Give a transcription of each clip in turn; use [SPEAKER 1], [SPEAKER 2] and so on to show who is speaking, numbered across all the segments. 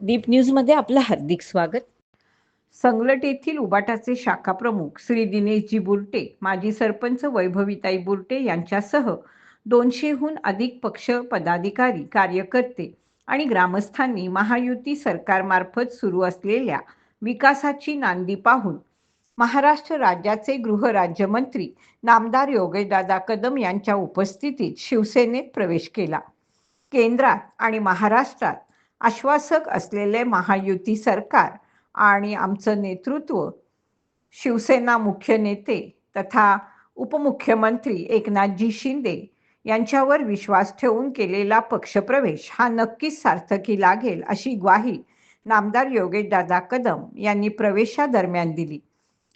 [SPEAKER 1] दीप न्यूजमध्ये आपलं हार्दिक स्वागत. संगलट येथील उबाटाचे शाखा प्रमुख श्री दिनेशजी बुर्टे माजी सरपंच वैभवीताई बुर्टे यांच्यासह दोनशेहून अधिक पक्ष पदाधिकारी कार्यकर्ते आणि ग्रामस्थांनी महायुती सरकारमार्फत सुरू असलेल्या विकासाची नांदी पाहून महाराष्ट्र राज्याचे गृहराज्यमंत्री नामदार योगेशदादा कदम यांच्या उपस्थितीत शिवसेनेत प्रवेश केला. केंद्रात आणि महाराष्ट्रात आश्वासक असलेले महायुती सरकार आणि आमचं नेतृत्व शिवसेना मुख्य नेते तथा उपमुख्यमंत्री एकनाथजी शिंदे यांच्यावर विश्वास ठेवून केलेला पक्षप्रवेश हा नक्कीच सार्थकी लागेल अशी ग्वाही नामदार योगेशदादा कदम यांनी प्रवेशादरम्यान दिली.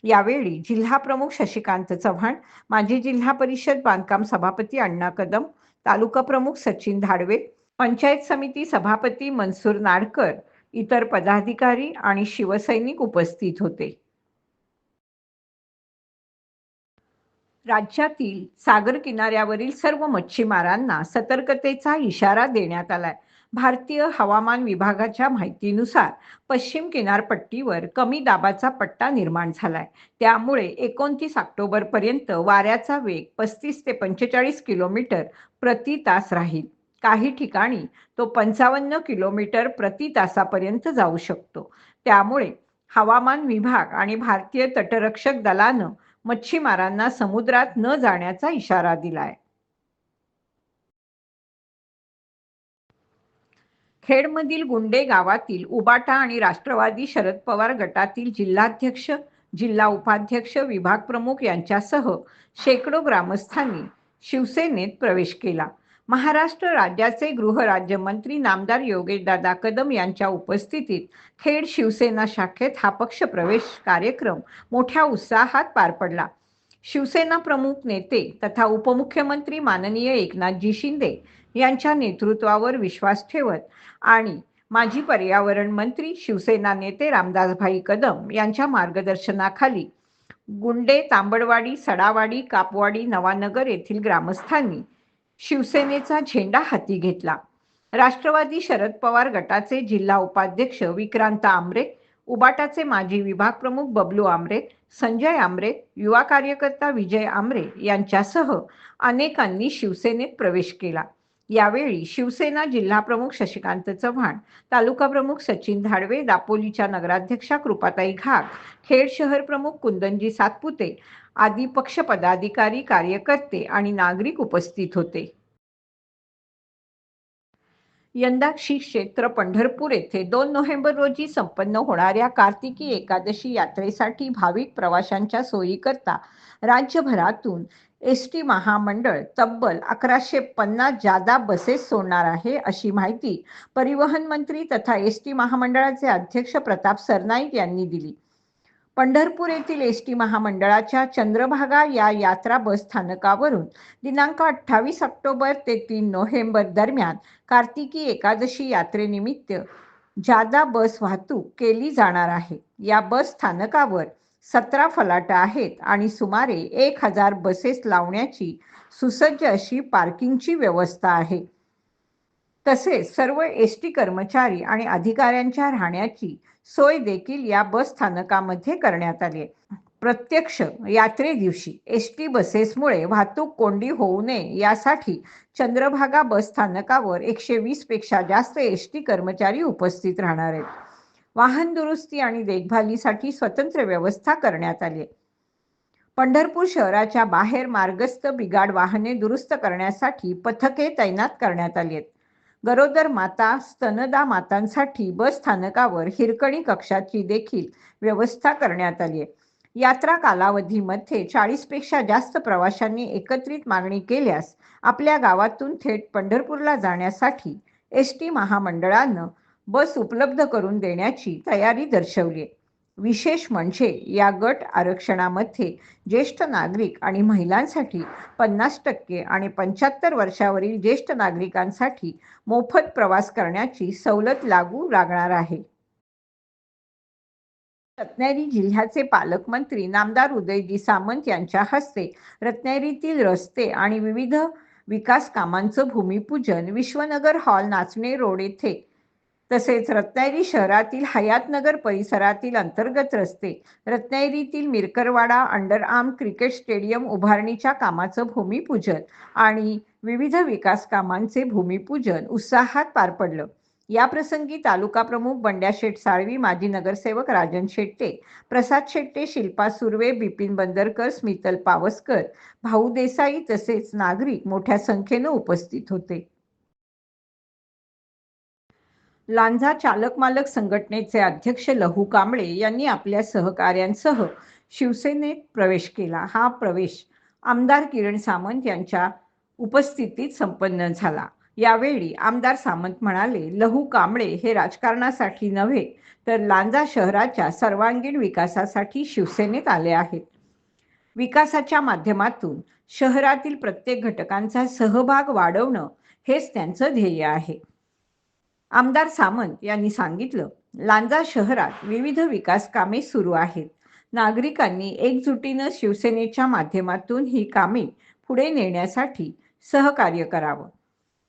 [SPEAKER 1] यावेळी जिल्हा प्रमुख शशिकांत चव्हाण माजी जिल्हा परिषद बांधकाम सभापती अण्णा कदम तालुका प्रमुख सचिन धाडवे पंचायत समिती सभापती मनसूर नाडकर इतर पदाधिकारी आणि शिवसैनिक उपस्थित होते. राज्यातील सागर किनाऱ्यावरील सर्व मच्छीमारांना सतर्कतेचा इशारा देण्यात आलाय. भारतीय हवामान विभागाच्या माहितीनुसार पश्चिम किनारपट्टीवर कमी दाबाचा पट्टा निर्माण झालाय. त्यामुळे एकोणतीस ऑक्टोबरपर्यंत वाऱ्याचा वेग पस्तीस ते पंचेचाळीस किलोमीटर प्रति तास राहील. काही ठिकाणी तो पंचावन्न किलोमीटर प्रति तासापर्यंत जाऊ शकतो. त्यामुळे हवामान विभाग आणि भारतीय तटरक्षक दलानं मच्छीमारांना समुद्रात न जाण्याचा इशारा दिलाय. खेडमधील गुंडे गावातील उबाटा आणि राष्ट्रवादी शरद पवार गटातील जिल्हाध्यक्ष जिल्हा उपाध्यक्ष विभाग प्रमुख यांच्यासह शेकडो ग्रामस्थांनी शिवसेनेत प्रवेश केला. महाराष्ट्र राज्याचे गृहराज्यमंत्री नामदार योगेशदादा कदम यांच्या उपस्थितीत खेड शिवसेना शाखेत हा पक्षप्रवेश कार्यक्रम मोठ्या उत्साहात पार पडला. शिवसेना प्रमुख नेते तथा उपमुख्यमंत्री माननीय एकनाथजी शिंदे यांच्या नेतृत्वावर विश्वास ठेवत आणि माजी पर्यावरण मंत्री शिवसेना नेते रामदासभाई कदम यांच्या मार्गदर्शनाखाली गुंडे तांबडवाडी सडावाडी कापवाडी नवानगर येथील ग्रामस्थांनी शिवसेनेचा झेंडा हाती घेतला. राष्ट्रवादी शरद पवार गटाचे जिल्हा उपाध्यक्ष विक्रांत आमरे उबाटाचे माजी विभाग प्रमुख बबलू आमरे संजय आमरे युवा कार्यकर्ता विजय आमरे यांच्यासह अनेकांनी शिवसेनेत प्रवेश केला. यावेळी शिवसेना जिल्हा प्रमुख शशिकांत चव्हाण तालुका प्रमुख सचिन धाडवे दापोलीच्या नगराध्यक्षा कृपाताई घाक खेड शहर प्रमुख कुंदनजी सातपुते आदी पक्ष पदाधिकारी कार्यकर्ते आणि नागरिक उपस्थित होते. यंदा श्री क्षेत्र पंढरपूर येथे दोन नोव्हेंबर रोजी संपन्न होणाऱ्या कार्तिकी एकादशी यात्रेसाठी भाविक प्रवाशांच्या सोयीकरता राज्यभरातून एस टी महामंडळ तब्बल अकराशे पन्नास जादा बसेस सोडणार आहे अशी माहिती परिवहन मंत्री तथा एस टी महामंडळाचे अध्यक्ष प्रताप सरनाईक यांनी दिली. पंढरपूर येथील एस टी महामंडळाच्या चंद्रभागा या यात्रा बस स्थानकावरून दिनांक अठ्ठावीस ऑक्टोबर ते तीन नोव्हेंबर दरम्यान कार्तिकी एकादशी यात्रेनिमित्त जादा बस वाहतूक केली जाणार आहे. या बस स्थानकावर सतरा फलाटं आहेत आणि सुमारे एक हजार बसेस लावण्याची सुसज्ज अशी पार्किंगची व्यवस्था आहे. तसेच सर्व एस टी कर्मचारी आणि अधिकाऱ्यांच्या राहण्याची सोय देखील या बस स्थानकामध्ये करण्यात आली आहे. प्रत्यक्ष यात्रे दिवशी एस टी बसेसमुळे वाहतूक कोंडी होऊ नये यासाठी चंद्रभागा बस स्थानकावर एकशे वीसपेक्षा जास्त एस टी कर्मचारी उपस्थित राहणार आहेत. वाहन दुरुस्ती आणि देखभालीसाठी स्वतंत्र व्यवस्था करण्यात आली आहे. पंढरपूर शहराच्या बाहेर मार्गस्थ बिगाड वाहने दुरुस्त करण्यासाठी पथके तैनात करण्यात आली आहेत. गरोदर माता स्तनदा मातांसाठी बस स्थानकावर हिरकणी कक्षाची देखील व्यवस्था करण्यात आली आहे. यात्रा कालावधीमध्ये चाळीसपेक्षा जास्त प्रवाशांनी एकत्रित मागणी केल्यास आपल्या गावातून थेट पंढरपूरला जाण्यासाठी एस टी महामंडळानं बस उपलब्ध करून देण्याची तयारी दर्शवली आहे. विशेष म्हणजे या गट आरक्षणामध्ये ज्येष्ठ नागरिक आणि महिलांसाठी पन्नास टक्के आणि पंच्याहत्तर वर्षावरील ज्येष्ठ नागरिकांसाठी मोफत प्रवास करण्याची सवलत लागू लागणार आहे. रत्नागिरी जिल्ह्याचे पालकमंत्री नामदार उदयजी सामंत यांच्या हस्ते रत्नागिरीतील रस्ते आणि विविध विकास कामांचं भूमिपूजन विश्वनगर हॉल नाचणे रोड येथे तसेच रत्नागिरी शहरातील हयातनगर परिसरातील अंतर्गत रस्ते रत्नागिरीतील मिरकरवाडा अंडरआर्म क्रिकेट स्टेडियम उभारणीच्या कामाचं भूमिपूजन आणि विविध विकास कामांचे भूमिपूजन उत्साहात पार पडलं. याप्रसंगी तालुका प्रमुख बंड्या शेठ साळवी माजी नगरसेवक राजन शेट्टे प्रसाद शेट्टे शिल्पा सुर्वे बिपिन बंदरकर स्मितल पावसकर भाऊ देसाई तसेच नागरिक मोठ्या संख्येनं उपस्थित होते. लांझा चालक मालक संघटनेचे अध्यक्ष लहू कांबळे यांनी आपल्या सहकाऱ्यांसह शिवसेनेत प्रवेश केला. हा प्रवेश आमदार किरण सामंत यांच्या उपस्थितीत संपन्न झाला. यावेळी आमदार सामंत म्हणाले लहू कांबळे हे राजकारणासाठी नव्हे तर लांजा शहराच्या सर्वांगीण विकासासाठी शिवसेनेत आले आहेत. विकासाच्या माध्यमातून शहरातील प्रत्येक घटकांचा सहभाग वाढवणं हेच त्यांचं ध्येय आहे. आमदार सामंत यांनी सांगितलं लांजा शहरात विविध विकास कामे सुरू आहेत. नागरिकांनी एकजुटीनं शिवसेनेच्या माध्यमातून ही कामे पुढे नेण्यासाठी सहकार्य करावं.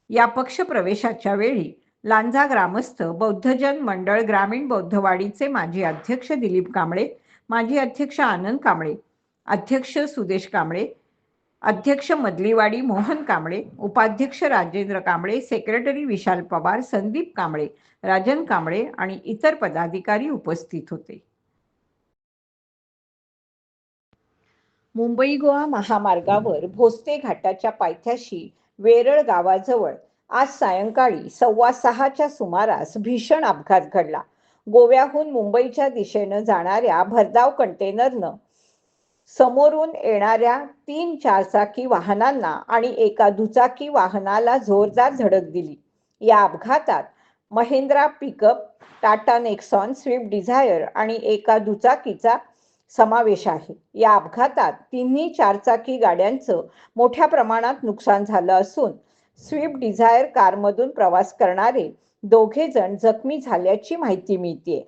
[SPEAKER 1] या पक्षप्रवेशाच्या वेळी लांजा ग्रामस्थ बौद्धजन मंडळ ग्रामीण बौद्धवाडीचे माजी अध्यक्ष दिलीप कांबळे माजी अध्यक्ष आनंद कांबळे अध्यक्ष सुदेश कांबळे अध्यक्ष मदलीवाडी मोहन कांबळे उपाध्यक्ष राजेंद्र कांबळे सेक्रेटरी विशाल पवार संदीप कांबळे राजन कांबळे आणि इतर पदाधिकारी उपस्थित होते. मुंबई गोवा महामार्गावर भोसते घाटाच्या पायथ्याशी वेरळ गावाजवळ आज सायंकाळी सव्वा सहाच्या सुमारास भीषण अपघात घडला. गोव्याहून मुंबईच्या दिशेनं जाणाऱ्या भरधाव कंटेनरनं समोरून येणाऱ्या तीन चारचाकी वाहनांना आणि एका दुचाकी वाहनाला जोरदार धडक दिली. या अपघातात Mahindra pickup Tata Nexon Swift Dzire आणि एका दुचाकीचा समावेश आहे. या अपघातात तिन्ही चारचाकी गाड्यांचं मोठ्या प्रमाणात नुकसान झालं असून स्विफ्ट डिझायर कारमधून प्रवास करणारे दोघे जण जखमी झाल्याची माहिती मिळते